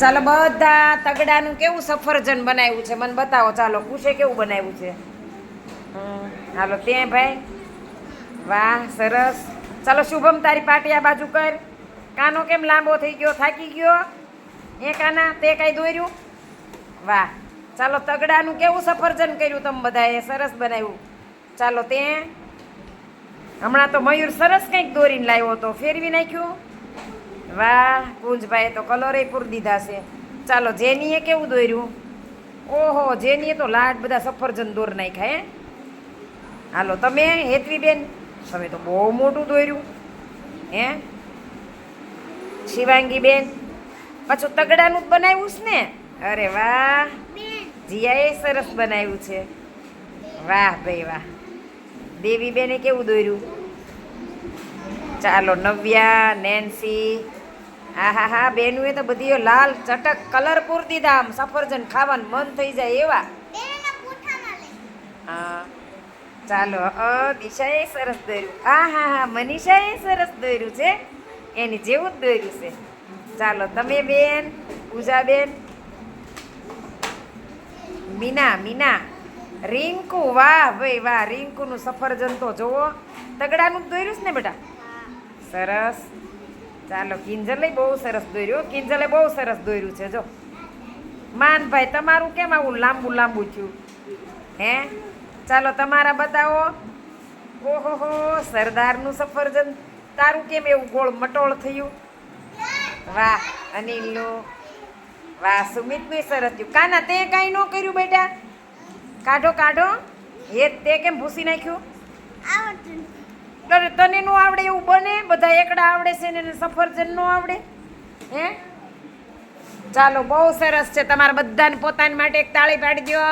ચાલો બધા તગડાનું કેવું સફરજન બનાવ્યું છે? મને બતાવો, ચાલો, પૂછે કેવું બનાવ્યું છે? હાલો, ત્યાં ભાઈ. વાહ, સરસ. ચાલો, શુભમ, તારી પાટી આ બાજુ કર. કાનો કેમ લાંબો થઈ ગયો? થાકી ગયો? એ કાના, તે કાંઈ દોર્યું? વાહ. ચાલો, તગડાનું કેવું સફરજન કર્યું તમે બધાએ? સરસ બનાવ્યું. ચાલો તે હમણાં તો મયુર સરસ કંઈક દોરીને લાવ્યો હતો. ફેરવી નાખ્યું? વાહ કુંજભાઈએ તો કલરે પૂર દીધા છે. ચાલો, જેનીએ કેવું દોર્યું? ઓહો, જેનીએ તો લાડ બધા સફરજન દોર નાખ્યા, હે? હાલો, તમે હેતવી બેન તમે તો બહુ મોટું દોર્યું, હે? શિવાંગી બેન પાછું તગડાનું જ બનાવ્યું છે ને? અરે વાહ! જીયાએ સરસ બનાવ્યું છે. વાહ ભાઈ વાહ. દેવી બેને કેવું દોર્યું? ચાલો, નવ્યા, નેન્સી હા હા હા બેનુએ તો બધી લાલ ચટક કલર પૂર દીધા આમ સફરજન ખાવાનું મન થઈ જાય એવા. હા ચાલો અ દિશાએ સરસ દોર્યું. હા હા હા મનીષાએ સરસ દોર્યું છે. એની જેવું જ દોર્યું છે. ચાલો તમે બેન પૂજા બેન મીના મીના રિંકુ વાહ ભાઈ વાહ રિંકુનું સફરજન તો જુઓ. તગડાનું જ દોર્યું છે ને બેટા? સરસ. ચાલો કિંજલે બહુ સરસ દોર્યું કિંજલે બહુ સરસ દોર્યું છે, જો. માનભાઈ, તમારું કેમ આવું લાંબુ લાંબુ થયું? હે? ચાલો, તમારા બતાવો. ઓહો સરદારનું સફરજન. તારું કેમ એવું ગોળ મટોળ થયું? વાહ અનિલનું વાહ, સુમિતનું સરસ થયું. કાના, તે કાંઈ ન કર્યું બેટા? કાઢો કાઢો. એ તે કેમ ભૂસી નાખ્યું? તને તને નો આવડે એવું બને? બધા એકડા આવડે છે ને સફરજન નો આવડે? હે? ચાલો, બહુ સરસ છે. તમારા બધાને પોતાની માટે એક તાળી પાડી દો